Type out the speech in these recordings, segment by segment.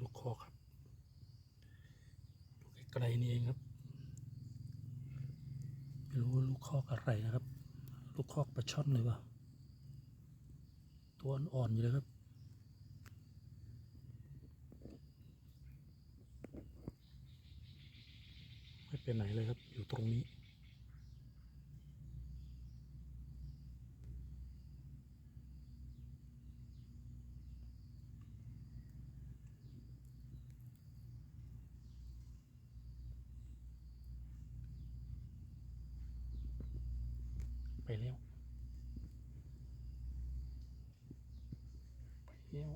ลูกคอครับลูไกลนี่เองครับไม่รู้ลูกคอกอะไรนะครับ ลูกคอกปลาช่อนเลยวะตัวอ่อนๆอยู่เลยครับไม่เป็นไหนเลยครับ อยู่ตรงนี้ ไปเร็วไปเร็ว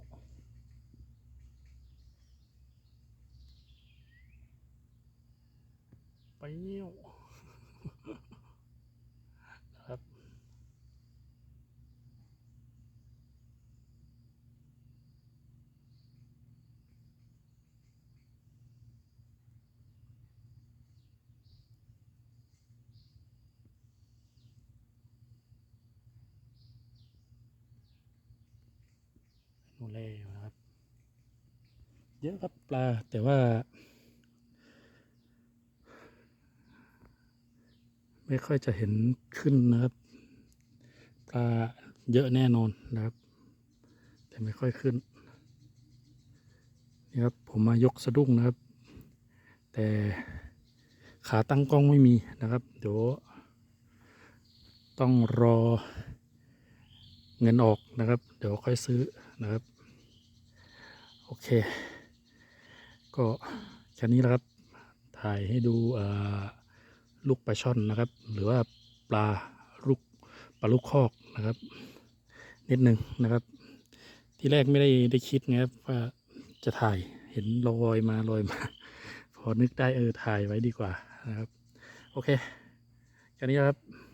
ไปเร็วูเลยนะครับ เยอะครับปลาแต่ว่า ไม่ค่อยจะเห็นขึ้นนะครับ ปลาเยอะแน่นอนนะครับ แต่ไม่ค่อยขึ้นนี่ครับผมมายกสะดุ้งนะครับ แต่ขาตั้งกล้องไม่มีนะครับเดี๋ยวต้องรอเงินออกนะครับ เดี๋ยวค่อยซื้อนะครับ เค ก็แค่นี้แหละครับ ถ่ายให้ดูลูกปลาช่อนนะครับ หรือว่าปลาลูกปลาลูกคอกนะครับ นิดนึงนะครับ ที่แรกไม่ได้ได้คิดไงครับว่าจะถ่ายเห็นลอยมาลอยมา พอนึกได้เออถ่ายไว้ดีกว่านะครับ โอเคแค่นี้ครับ